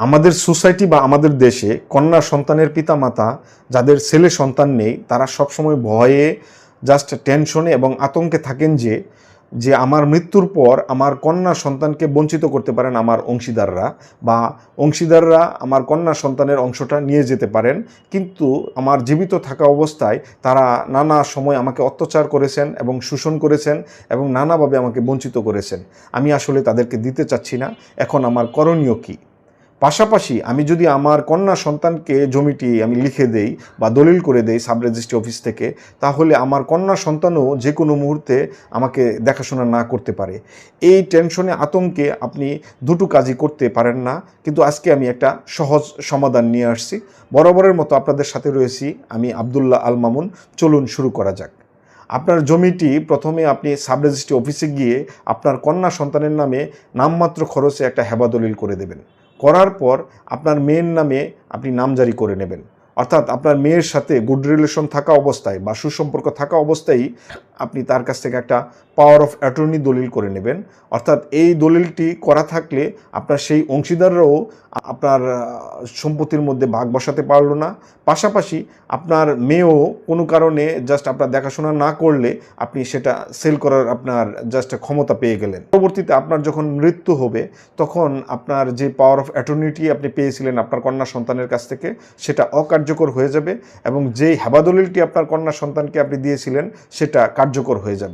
আমাদের সোসাইটি বা আমাদের দেশে কন্যা সন্তানের পিতামাতা যাদের ছেলে সন্তান নেই, তারা সবসময় ভয়ে জাস্ট টেনশনে এবং আতঙ্কে থাকেন যে যে আমার মৃত্যুর পর আমার কন্যা সন্তানকে বঞ্চিত করতে পারেন আমার অংশীদাররা বা অংশীদাররা আমার কন্যা সন্তানের অংশটা নিয়ে যেতে পারেন। কিন্তু আমার জীবিত থাকা অবস্থায় তারা নানা সময় আমাকে অত্যাচার করেছেন এবং শোষণ করেছেন এবং নানাভাবে আমাকে বঞ্চিত করেছেন। আমি আসলে তাদেরকে দিতে চাচ্ছি না। এখন আমার করণীয় কী? পাশাপাশি আমি যদি আমার কন্যা সন্তানকে জমিটি আমি লিখে দেই বা দলিল করে দেই সাব রেজিস্ট্রি অফিস থেকে, তাহলে আমার কন্যা সন্তানও যে কোনো মুহূর্তে আমাকে দেখাশোনা না করতে পারে। এই টেনশনে, আতঙ্কে আপনি দুটো কাজই করতে পারেন না। কিন্তু আজকে আমি একটা সহজ সমাধান নিয়ে আসছি। বরাবরের মতো আপনাদের সাথে রয়েছি আমি আবদুল্লাহ আল মামুন। চলুন শুরু করা যাক। আপনার জমিটি প্রথমে আপনি সাব রেজিস্ট্রি অফিসে গিয়ে আপনার কন্যা সন্তানের নামে নামমাত্র খরচে একটা হেবা দলিল করে দেবেন। করার পর আপনার মেয়ের নামে আপনি নাম জারি করে নেবেন। অর্থাৎ আপনার মেয়ের সাথে গুড রিলেশন থাকা অবস্থায় বা সুসম্পর্ক থাকা অবস্থায় আপনি তার কাছ থেকে একটা পাওয়ার অফ অ্যাটর্নি দলিল করে নেবেন। অর্থাৎ এই দলিলটি করা থাকলে আপনার সেই অংশীদাররাও আপনার সম্পত্তির মধ্যে ভাগ বসাতে পারল না। পাশাপাশি আপনার মেয়েও কোনো কারণে জাস্ট আপনার দেখাশোনা না করলে আপনি সেটা সেল করার আপনার জাস্ট ক্ষমতা পেয়ে গেলেন। পরবর্তীতে আপনার যখন মৃত্যু হবে, তখন আপনার যে পাওয়ার অফ অ্যাটর্নিটি আপনি পেয়েছিলেন আপনার কন্যা সন্তানের কাছ থেকে, সেটা অকার্যকর হয়ে যাবে এবং যেই হেবাদলিলটি আপনার কন্যা সন্তানকে আপনি দিয়েছিলেন, সেটা কার্যকর হয়ে যাবে।